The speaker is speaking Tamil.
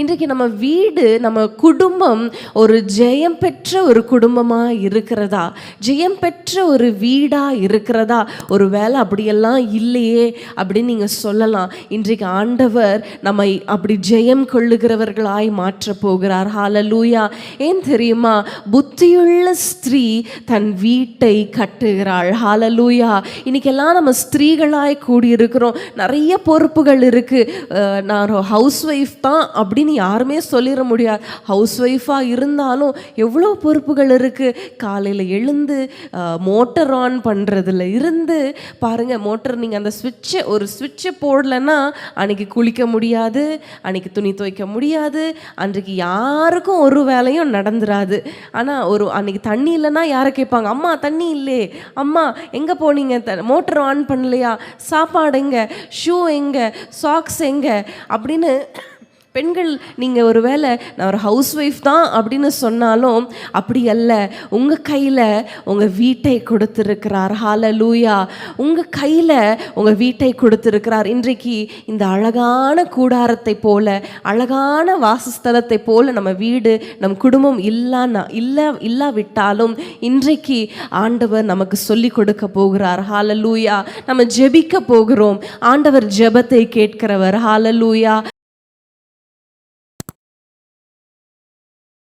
இன்றைக்கு நம்ம வீடு நம்ம குடும்பம் ஒரு ஜெயம் பெற்ற ஒரு குடும்பமாக இருக்கிறதா? ஜெயம் பெற்ற ஒரு வீடாக இருக்கிறதா? ஒரு வேலை அப்படியெல்லாம் இல்லையே அப்படின்னு நீங்கள் சொல்லலாம். இன்றைக்கு ஆண்டவர் நம்மை அப்படி ஜெயம் கொள்ளுகிறவர்களாய் மாற்றப் போகிறார். ஹாலலூயா ஏன் தெரியுமா? புத்தியுள்ள ஸ்திரீ தன் வீட்டை கட்டுகிறாள். ஹாலலூயா இன்னைக்கெல்லாம் நம்ம ஸ்திரீகளாய் கூடியிருக்கிறோம். நிறைய பொறுப்புகள் இருக்குது நான் ஹவுஸ் ஒய்ஃப் தான் அப்படி அப்படின்னு யாருமே சொல்லிட முடியாது ஹவுஸ் ஒய்ஃபாக இருந்தாலும் எவ்வளோ பொறுப்புகள் இருக்குது காலையில் எழுந்து மோட்டர் ஆன் பண்ணுறதுல இருந்து பாருங்கள் மோட்டர் நீங்கள் அந்த ஸ்விட்சை ஒரு ஸ்விட்சை போடலைன்னா அன்றைக்கி குளிக்க முடியாது அன்றைக்கி துணி துவைக்க முடியாது அன்றைக்கு யாருக்கும் ஒரு வேலையும் நடந்துராது. ஆனால் ஒரு அன்னைக்கு தண்ணி இல்லைன்னா யாரை கேட்பாங்க? அம்மா தண்ணி இல்லையே அம்மா எங்கே போனீங்க? த மோட்டர் ஆன் பண்ணலையா? சாப்பாடு எங்கே? ஷூ எங்கே? சாக்ஸ் எங்கே? அப்படின்னு பெண்கள் நீங்கள் ஒரு வேளை நான் ஒரு ஹவுஸ் ஒய்ஃப் தான் அப்படின்னு சொன்னாலும் அப்படி அல்ல. உங்கள் கையில் உங்கள் வீட்டை கொடுத்துருக்கிறார். லூயா உங்கள் கையில் உங்கள் வீட்டை கொடுத்துருக்கிறார். இன்றைக்கு இந்த அழகான கூடாரத்தை போல அழகான வாசஸ்தலத்தை போல நம்ம வீடு நம் குடும்பம் இல்லைன்னா இல்லை இல்லாவிட்டாலும் இன்றைக்கு ஆண்டவர் நமக்கு சொல்லி கொடுக்க போகிறார். ஹால லூயா நம்ம ஜெபிக்க போகிறோம். ஆண்டவர் ஜெபத்தை கேட்கிறவர். லூயா